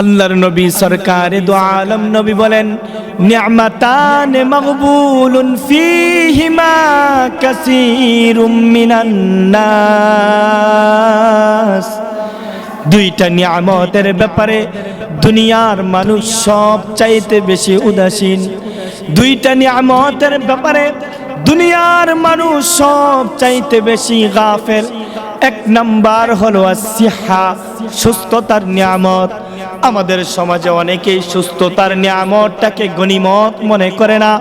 আল্লাহর নবী, সরকারে দো আলম নবী বলেন, নিয়ামাতান মকবুলুন ফিহিমা কাসীরুম মিনান নাস। দুইটা নিয়ামতের ব্যাপারে দুনিয়ার মানুষ সব চাইতে বেশি উদাসীন। দুইটা নিয়ামতের ব্যাপারে দুনিয়ার মানুষ সব চাইতে বেশি গাফেল। এক নাম্বার হলো সিহা, সুস্থতার নিয়ামত। আমাদের সমাজে অনেকেই সুস্থতার নিয়ামতটাকে গণিমত মনে করে না।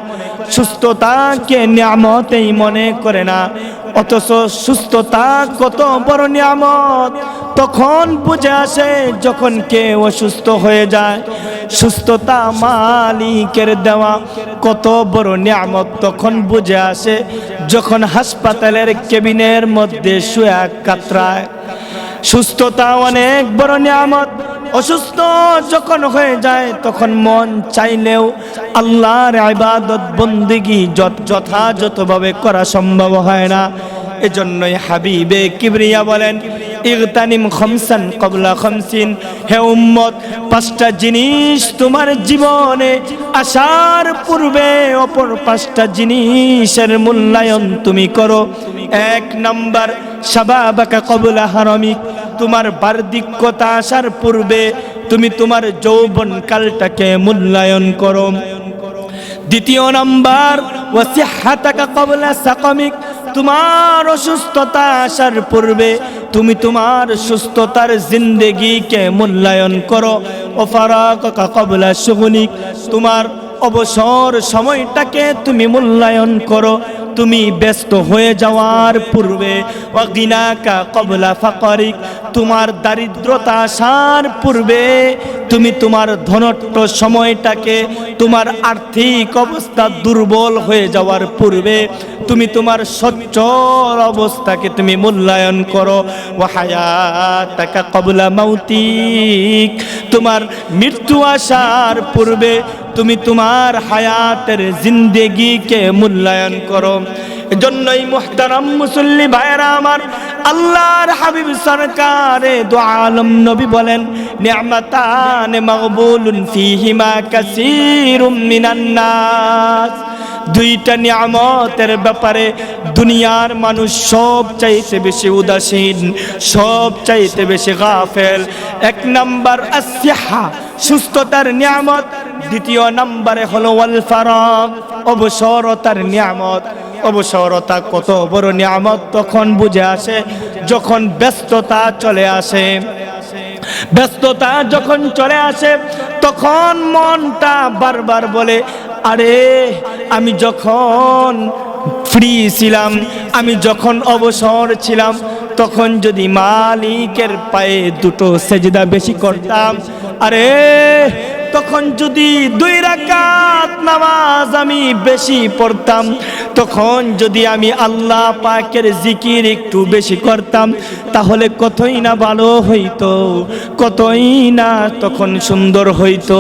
সুস্থতাকে নিয়ামতেই মনে করে না। অথচ সুস্থতা কত বড় নিয়ামত। তখন বুঝে আসে যখন কেউ অসুস্থ হয়ে যায়। সুস্থতা মালিকের দেওয়া কত বড় নিয়ামত। তখন বুঝে আসে যখন হাসপাতালের কেবিনের মধ্যে শুয়ে কাতরায়। সুস্থতা অনেক বড় নিয়ামত। অসুস্থ যখন হয়ে যায়, তখন মন চাইলেও আল্লাহর ইবাদত বন্দিগি যথাযথভাবে করা সম্ভব হয় না। এজন্যই হাবিবে কিবরিয়া বলেন, ইগতানিম খমসান কবলা খমসিন। হে উম্মত, পাঁচটা জিনিস তোমার জীবনে আসার পূর্বে অপর পাঁচটা জিনিসের মূল্যায়ন তুমি করো। এক নাম্বার, সাবাবাকা কবলা হারমিক। তোমার বার্ধিক্যতা আসার পূর্বে তুমি তোমার যৌবন কালটাকে মূল্যায়ন করো। দ্বিতীয় নাম্বার তোমার অসুস্থতা আসার পূর্বে তুমি তোমার সুস্থতার জিন্দেগিকে মূল্যায়ন করো। ওফারাকা কবলা সুগুনিক তোমার অবসর সময়টাকে তুমি মূল্যায়ন করো। তুমি ব্যস্ত হয়ে যাওয়ার পূর্বে অগিনাকা কবলা ফাকরিক তোমার দারিদ্রতা আসার পূর্বে তুমি তোমার ধনট্ট সময়টাকে তোমার আর্থিক অবস্থা দুর্বল হয়ে যাওয়ার পূর্বে তুমি তোমার সচ্ছল অবস্থাকে তুমি মূল্যায়ন করো। ও হায়াতাকা কবলা মৌতিক তোমার মৃত্যু আসার পূর্বে তুমি তোমার হায়াতের জিন্দেগিকে মূল্যায়ন করো। জন্যই মুহতারাম মুসল্লি ভাইরা আমার আল্লাহর হাবিব সরকারে দো আলম নবী বলেন, নিয়ামাতান মকবুলুন ফিহিমা কাসীরুম মিনান দুইটা নিয়ামতের ব্যাপারে দুনিয়ার মানুষ সব চাইতে বেশি উদাসীন সব চাইতে বেশি গাফেল। এক নাম্বার আসিহা, সুস্থতার নিয়ামত। দ্বিতীয় নাম্বারে হলো ওয়াল অবসরতার নিয়ামত। অবসরতা কত বড় নিয়ামত তখন বুঝে আসে, যখন ব্যস্ততা চলে আসে। ব্যস্ততা যখন চলে আসে, তখন মনটা বারবার বলে, আরে, আমি যখন ফ্রি ছিলাম, আমি যখন অবসর ছিলাম, তখন যদি মালিকের পায়ে দুটো সেজদা বেশি করতাম, আরে, তখন যদি দুই রাকাত নামাজ আমি বেশি পড়তাম তখন যদি আমি আল্লাহ পাকের জিকির একটু বেশি করতাম, তাহলে কতই না ভালো হইতো, কতই না তখন সুন্দর হইতো।